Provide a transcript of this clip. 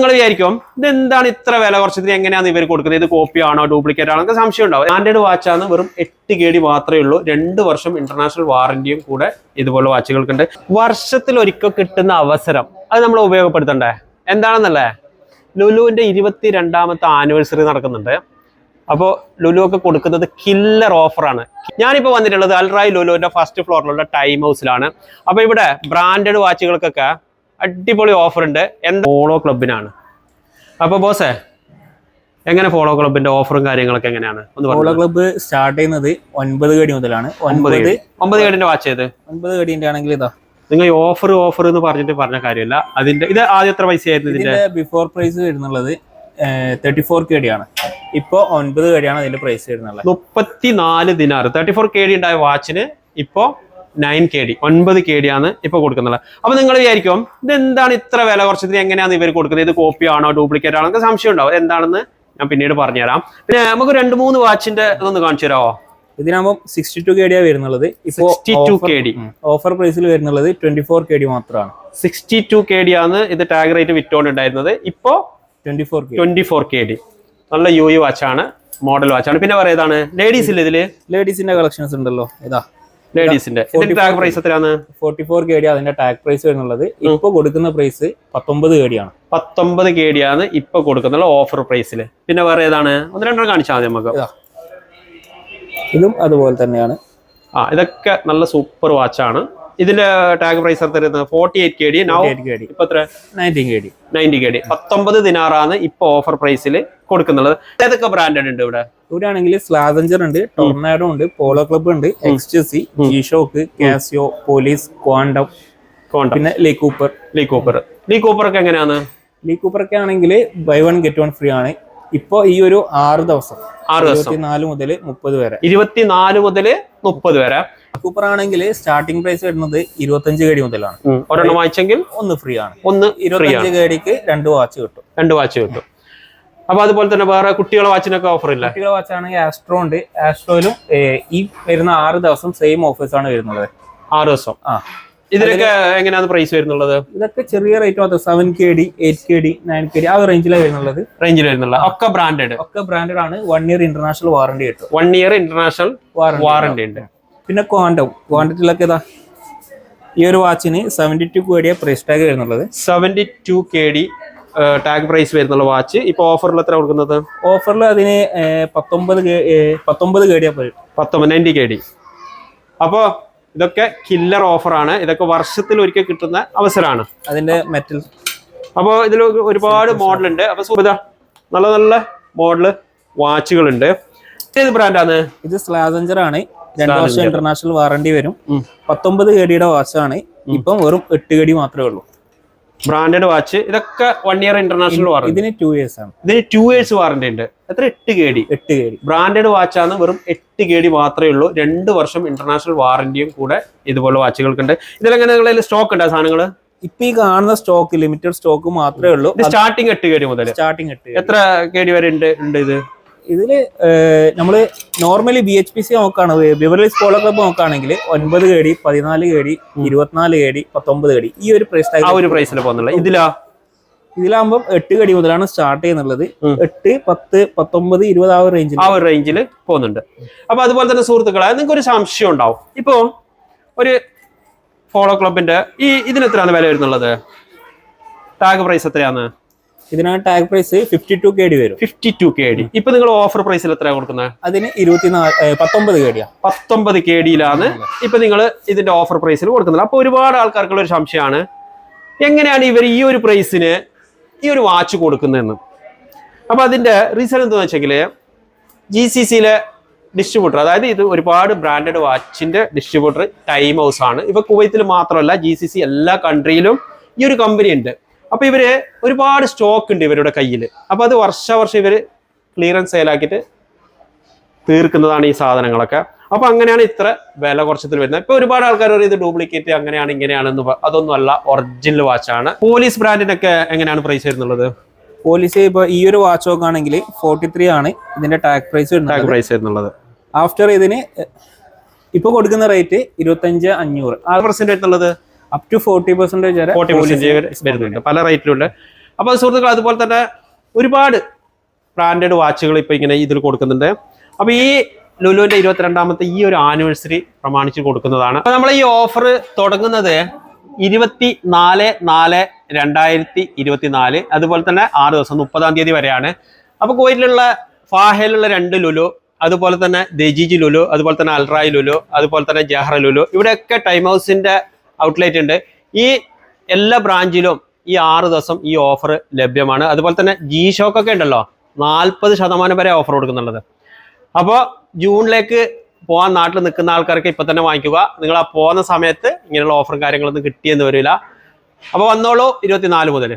നിങ്ങൾ വിചാരിക്കും ഇതെന്താണ് ഇത്ര വില കുറച്ചതിന് എങ്ങനെയാണ് ഇവർ കൊടുക്കുന്നത്? ഇത് കോപ്പി ആണോ ഡ്യൂപ്ലിക്കേറ്റ് ആണോ? എന്നൊക്കെ സംശയം ഉണ്ടാവും. സ്റ്റാൻഡേർഡ് വാച്ചാണ് വെറും എട്ട് കെ ഡി മാത്രമേ ഉള്ളൂ. രണ്ട് വർഷം ഇന്റർനാഷണൽ വാറന്റിയും കൂടെ ഇതുപോലെ വാച്ചുകൾക്കുണ്ട് വർഷത്തിൽ ഒരിക്കൽ കിട്ടുന്ന അവസരം അത് നമ്മൾ ഉപയോഗപ്പെടുത്തണ്ടേ? എന്താണെന്നല്ലേ? ലുലുവിന്റെ ഇരുപത്തി രണ്ടാമത്തെ ആനിവേഴ്സറി നടക്കുന്നുണ്ട്. അപ്പോൾ ലുലു ഒക്കെ കൊടുക്കുന്നത് കില്ലർ ഓഫറാണ് ഞാനിപ്പോൾ വന്നിട്ടുള്ളത് അൽറായ് ലുലുവിന്റെ ഫസ്റ്റ് ഫ്ലോറിലുള്ള ടൈം ഹൗസിലാണ് അപ്പോൾ ഇവിടെ ബ്രാൻഡഡ് വാച്ചുകൾക്കൊക്കെ അടിപൊളി ഓഫർ ഉണ്ട്. എന്താ ഫോളോ ക്ലബിനാണ് അപ്പോൾ ബോസേ എങ്ങനെ ഫോളോ ക്ലബിന്റെ ഓഫറും കാര്യങ്ങളൊക്കെ എങ്ങനെയാണ്? ഫോളോ ക്ലബ്ബ് സ്റ്റാർട്ട് ചെയ്യുന്നത് ഒൻപത് കടി മുതലാണ്. ഒൻപത്. ഒമ്പത് കടിന്റെ വാച്ച് ചെയ്ത് ഒൻപത് കടിന്റെ ആണെങ്കിൽ ഇതാ. നിങ്ങൾ ഓഫർ ഓഫർ എന്ന് പറഞ്ഞിട്ട് പറഞ്ഞ കാര്യമില്ല. അതിന്റെ ഇത് ആദ്യം എത്ര പൈസ ആയിരുന്നു ഇതിന്റെ? ഇതിന്റെ ബിഫോർ പ്രൈസ് വരുന്നുള്ളത് തേർട്ടി ഫോർ കെ ഡി ആണ് ഇപ്പൊ ഒൻപത് കടിയാണ് അതിന്റെ പ്രൈസ് വരുന്നുള്ളത്. മുപ്പത്തിനാല് ദിനാറ്. തേർട്ടി ഫോർ കെ ഡി ഉണ്ടായ വാച്ചിന് ഇപ്പോ നയൻ കെ ഡി ഒൻപത് കെ ഡി ആണ് ഇപ്പൊ കൊടുക്കുന്നത്. അപ്പൊ നിങ്ങൾ വിചാരിക്കും ഇതെന്താണ് ഇത്ര വില കുറച്ചതിന് എങ്ങനെയാണ് ഇവർ കൊടുക്കുന്നത്? ഇത് കോപ്പി ആണോ ഡ്യൂപ്ലിക്കേറ്റ് ആണോ? എന്നൊക്കെ സംശയം ഉണ്ടാവും. എന്താണെന്ന് ഞാൻ പിന്നീട് പറഞ്ഞുതരാം. പിന്നെ നമുക്ക് രണ്ട് മൂന്ന് വാച്ചിന്റെ ഇതൊന്ന് കാണിച്ചു തരാമോ ഇതിനാകുമ്പോൾ സിക്സ്റ്റി ടു കെ ഡിയാണ് വരുന്നുള്ളത്. ഇപ്പോ 62 KD. ഓഫർ പ്രൈസിൽ വരുന്നുള്ളത് ട്വന്റി ഫോർ കെ ഡി മാത്രമാണ്. സിക്സ്റ്റി ടു കെ ഡി ആണ് ഇത് ടാഗ് റേറ്റ് വിറ്റോണ്ടുണ്ടായിരുന്നത്. ഇപ്പോ twenty four twenty four KD D നല്ല യു യു വാച്ചാണ് മോഡൽ വാച്ചാണ് പിന്നെ പറയുന്നതാണ് ലേഡീസ് ഇല്ല ഇതിൽ? ലേഡീസിന്റെ കളക്ഷൻസ് ഉണ്ടല്ലോ ഇതാ. ലേഡീസിന്റെ ടാഗ് പ്രൈസ് എത്രയാണ്? ഫോർട്ടി ഫോർ കെ ഡി അതിന്റെ ടാഗ് പ്രൈസ് വരുന്നുള്ളത്. ഇപ്പൊ കൊടുക്കുന്ന പ്രൈസ് പത്തൊമ്പത് കെ ഡി ആണ് പത്തൊമ്പത് കെ ഡി ആണ് ഇപ്പൊ കൊടുക്കുന്ന ഓഫർ പ്രൈസിൽ പിന്നെ വേറെ ഏതാണ്? ഒന്ന് രണ്ടെണ്ണം കാണിച്ചാൽ മതി നമുക്ക്. ഇതും. അതുപോലെ തന്നെയാണ്. ആ ഇതൊക്കെ നല്ല സൂപ്പർ വാച്ചാണ് ഇതിന്റെ ടാഗ് പ്രൈസ് എത്ര വരുന്നത് forty eight K D nineteen K D ninety K D പത്തൊമ്പത് ദിനാറാണ് ഇപ്പൊ ഓഫർ പ്രൈസിൽ കൊടുക്കുന്നത്. ഏതൊക്കെ ബ്രാൻഡഡ് ഉണ്ട് ഇവിടെ? ഇവിടെ ആണെങ്കിൽ സ്ലാസഞ്ചർ ഉണ്ട് ടൊർണാഡോ ഉണ്ട് പോളോ ക്ലബ് ഉണ്ട് Ecstasy G Shock Casio Police Quantum Quantum പിന്നെ Lee Cooper Lee Cooper Lee Cooper ഒക്കെ എങ്ങനെയാണ്? ലീ കൂപ്പർ ഒക്കെ ആണെങ്കിൽ buy one get one free ആണ്. ഇപ്പൊ ഈ ഒരു ആറ് ദിവസം ആറ് ദിവസം. ഇരുപത്തിനാല് മുതൽ മുപ്പത് വരെ. ഇരുപത്തിനാല് മുതൽ മുപ്പത് വരെ. കൂപ്പർ ആണെങ്കിൽ സ്റ്റാർട്ടിംഗ് പ്രൈസ് വരുന്നത് ഇരുപത്തഞ്ച് കേടി മുതലാണ്. ഒരെണ്ണം വാങ്ങിച്ചെങ്കിൽ ഒന്ന് ഫ്രീ ആണ്. ഒന്ന് ഇരുപത്തഞ്ച് കേടിക്ക് രണ്ട് വാച്ച് കിട്ടും. രണ്ട് വാച്ച് കിട്ടും. അപ്പൊ അതുപോലെ തന്നെ വേറെ കുട്ടികളെ വാച്ചിനൊക്കെ ഓഫർ ഇല്ല? കുട്ടികളെ വാച്ച് ആണെങ്കിൽ ആസ്ട്രോ ഉണ്ട്. ആസ്ട്രോയിലും ഈ വരുന്ന ആറ് ദിവസം സെയിം ഓഫേഴ്സ് ആണ് വരുന്നത്. ആറ് ദിവസം. ആ. ഇതിലൊക്കെ എങ്ങനെയാണ് പ്രൈസ് വരുന്നുള്ളത്? ഇതൊക്കെ ചെറിയ റേറ്റ് മാത്രം seven KD eight KD nine KD nine K D ആ റേഞ്ചിലാണ് വരുന്നുള്ളത്. റേഞ്ചിൽ വരുന്നുള്ള ഒക്കെ ബ്രാൻഡഡ് ഒക്കെ ബ്രാൻഡഡ് ആണ്. വൺ ഇയർ ഇന്റർനാഷണൽ വാറണ്ടി കിട്ടും. വൺ ഇയർ ഇന്റർനാഷണൽ വാറണ്ടി ഉണ്ട്. പിന്നെ ക്വാണ്ടം ക്വാണ്ടിറ്റിയിലൊക്കെ ഇതാ. ഈ ഒരു വാച്ചിന് സെവന്റി ടു കോടിയ പ്രൈസ് ടാഗ് വരുന്നുള്ളത്. Seventy two K D tag price വരുന്നുള്ള വാച്ച് ഇപ്പൊ ഓഫറിൽ എത്ര കൊടുക്കുന്നത്? ഓഫറിൽ അതിന് പത്തൊമ്പത് പത്തൊമ്പത് കെ- ഏർ, പത്തൊമ്പത് നയന്റി കെ ഡി അപ്പോ ഇതൊക്കെ കില്ലർ ഓഫറാണ് ഇതൊക്കെ വർഷത്തിൽ ഒരിക്കൽ കിട്ടുന്ന അവസരമാണ്. അതിന്റെ മെറ്റൽ അപ്പോൾ ഇതിൽ ഒരുപാട് മോഡൽ ഉണ്ട്. അപ്പൊ സുഹൃത നല്ല നല്ല മോഡൽ വാച്ചുകളുണ്ട് ഏത് ബ്രാൻഡാണ് ഇത് സ്ലാസഞ്ചർ ആണ്. രണ്ട് വർഷം. ഇന്റർനാഷണൽ വാറണ്ടി വരും. പത്തൊമ്പത് കേടിയുടെ വാച്ചാണ് ഇപ്പം വെറും എട്ട് കടി മാത്രമേ ഉള്ളൂ. ബ്രാൻഡഡ് വാച്ച് ഇതൊക്കെ വൺ ഇയർ ഇന്റർനാഷണൽ വാറണ്ടി ഇതിന് ടു ഇയേഴ്സ് ആണ്. ഇതിന് ടു ഇയേഴ്സ് വാറണ്ടി ഉണ്ട്. എത്ര? എട്ട് കെ ഡി എട്ട് കേടി. ബ്രാൻഡഡ് വാച്ചാണ് വെറും എട്ട് കെ ഡി മാത്രമേ ഉള്ളൂ. രണ്ട് വർഷം ഇന്റർനാഷണൽ വാറന്റിയും കൂടെ ഇതുപോലെ വാച്ചുകൾക്കുണ്ട് ഇതിലെങ്ങനെ നിങ്ങളിൽ സ്റ്റോക്ക് ഉണ്ടോ സാധനങ്ങൾ ഇപ്പൊ ഈ കാണുന്ന സ്റ്റോക്ക് ലിമിറ്റഡ് സ്റ്റോക്ക് മാത്രമേ ഉള്ളൂ. സ്റ്റാർട്ടിംഗ് സ്റ്റാർട്ടിങ് എട്ട് കെ ഡി മുതൽ സ്റ്റാർട്ടിങ് എട്ട് എത്ര കെ ഡി വരെ ഉണ്ട് ഇത്? ഇതിൽ നമ്മൾ normally B H P C നോക്കുകയാണെങ്കിൽ ബിവറേജ് പോളോ ക്ലബ്ബ് നോക്കുകയാണെങ്കിൽ ഒൻപത് കേടി പതിനാല് കേടി ഇരുപത്തിനാല് കേടി പത്തൊമ്പത് കേടി ഈ ഒരു പ്രൈസ് ആ ഒരു പ്രൈസിൽ പോകുന്നുള്ളത് ഇതിലാ? ഇതിലാകുമ്പോൾ എട്ട് കടി മുതലാണ് സ്റ്റാർട്ട് ചെയ്യുന്നുള്ളത്. എട്ട് പത്ത് പത്തൊമ്പത് ഇരുപത് ആ ഒരു റേഞ്ചിൽ ആ ഒരു റേഞ്ചിൽ പോകുന്നുണ്ട് അപ്പൊ അതുപോലെ തന്നെ സുഹൃത്തുക്കളെ നിങ്ങൾക്ക് ഒരു സംശയം ഉണ്ടാവും. ഇപ്പോ ഒരു ഫോളോ ക്ലബിന്റെ ഈ ഇതിന് എത്രയാണ് വില വരുന്നുള്ളത്? ടാഗ് പ്രൈസ് എത്രയാണ്? ഇതിനാണ് tag price fifty two KD D വരും ഫിഫ്റ്റി ടു. കെ ഡി ഇപ്പൊ നിങ്ങൾ ഓഫർ പ്രൈസിൽ എത്രയാണ് കൊടുക്കുന്നത് അതിന് ഇരുപത്തിനാല് പത്തൊമ്പത് കേടിയാ പത്തൊമ്പത് കെ ഡിയിലാണ് ഇപ്പൊ നിങ്ങൾ ഇതിന്റെ ഓഫർ പ്രൈസിൽ കൊടുക്കുന്നത് അപ്പൊ ഒരുപാട് ആൾക്കാർക്കുള്ള ഒരു സംശയമാണ് എങ്ങനെയാണ് ഇവർ ഈ ഒരു പ്രൈസിന് ഈ ഒരു വാച്ച് കൊടുക്കുന്നതെന്ന്? അപ്പൊ അതിന്റെ റീസൺ എന്താണെന്ന് വെച്ചെങ്കിൽ ജി സി സിയിലെ ഡിസ്ട്രിബ്യൂട്ടർ അതായത് ഇത് ഒരുപാട് ബ്രാൻഡഡ് വാച്ചിന്റെ ഡിസ്ട്രിബ്യൂട്ടർ ടൈം ഹൗസ് ആണ്. ഇപ്പൊ കുവൈത്തിൽ മാത്രമല്ല ജി സി സി എല്ലാ കൺട്രിയിലും ഈ ഒരു കമ്പനി ഉണ്ട്. അപ്പൊ ഇവർ ഒരുപാട് സ്റ്റോക്ക് ഉണ്ട് ഇവരുടെ കയ്യിൽ അപ്പൊ അത് വർഷാവർഷം ഇവർ ക്ലിയറൻസ് സെയിലാക്കിയിട്ട് തീർക്കുന്നതാണ് ഈ സാധനങ്ങളൊക്കെ. അപ്പൊ അങ്ങനെയാണ് ഇത്ര വില കുറച്ചത്തിൽ വരുന്നത്. ഇപ്പൊ ഒരുപാട് ആൾക്കാർ ഇത് ഡ്യൂപ്ലിക്കേറ്റ് അങ്ങനെയാണ് ഇങ്ങനെയാണെന്ന് അതൊന്നുമല്ല അതൊന്നും അല്ല ഒറിജിനൽ വാച്ചാണ് പോലീസ് ബ്രാൻഡിനൊക്കെ എങ്ങനെയാണ് പ്രൈസ് വരുന്നുള്ളത്? പോലീസ് ഇപ്പൊ ഈ ഒരു വാച്ച് നോക്കുകയാണെങ്കിൽ ഫോർട്ടി ത്രീ ആണ് ഇതിന്റെ ടാഗ് പ്രൈസ് ടാഗ് വരുന്നത് പ്രൈസ് വരുന്നുള്ളത്. ആഫ്റ്റർ ഇതിന് ഇപ്പൊ കൊടുക്കുന്ന റേറ്റ് ഇരുപത്തഞ്ച് അഞ്ഞൂറ്. ആ പെർസെന്റ് വരുന്നുള്ളത് അപ് ടു ഫോർട്ടി പെർസെന്റേജ് വരെ ഫോർട്ടി വരെ വരുന്നുണ്ട്. പല റേറ്റിലുണ്ട്. അപ്പോൾ സുഹൃത്തുക്കൾ അതുപോലെ തന്നെ ഒരുപാട് ബ്രാൻഡഡ് വാച്ചുകൾ ഇപ്പോൾ ഇങ്ങനെ ഇതിൽ കൊടുക്കുന്നുണ്ട്. അപ്പോൾ ഈ ലുലുവിന്റെ ഇരുപത്തിരണ്ടാമത്തെ ഈ ഒരു ആനിവേഴ്സറി പ്രമാണിച്ച് കൊടുക്കുന്നതാണ്. അപ്പോൾ നമ്മൾ ഈ ഓഫർ തുടങ്ങുന്നത് ഇരുപത്തി നാല് നാല് രണ്ടായിരത്തി ഇരുപത്തി നാല് അതുപോലെ തന്നെ ആറ് ദിവസം മുപ്പതാം തീയതി വരെയാണ്. അപ്പോൾ കോയിലുള്ള ഫാഹയിലുള്ള രണ്ട് ലുലു അതുപോലെ തന്നെ ദജീജി ലുലു അതുപോലെ തന്നെ അൽറായി ലുലു അതുപോലെ തന്നെ ജഹ്റ ലുലു ഇവിടെയൊക്കെ ടൈം ഹൗസിന്റെ ഔട്ട്ലെറ്റ് ഉണ്ട്. ഈ എല്ലാ ബ്രാഞ്ചിലും ഈ ആറ് ദിവസം ഈ ഓഫർ ലഭ്യമാണ്. അതുപോലെ തന്നെ ജി ഷോക്കൊക്കെ ഉണ്ടല്ലോ നാൽപ്പത് ശതമാനം വരെ ഓഫർ കൊടുക്കുന്നുള്ളത്. അപ്പോൾ ജൂണിലേക്ക് പോകാൻ നാട്ടിൽ നിൽക്കുന്ന ആൾക്കാർക്ക് ഇപ്പം തന്നെ വാങ്ങിക്കുക. നിങ്ങൾ ആ പോകുന്ന സമയത്ത് ഇങ്ങനെയുള്ള ഓഫറും കാര്യങ്ങളൊന്നും കിട്ടിയെന്ന് വരില്ല. അപ്പോൾ വന്നോളൂ ഇരുപത്തിനാല് മുതൽ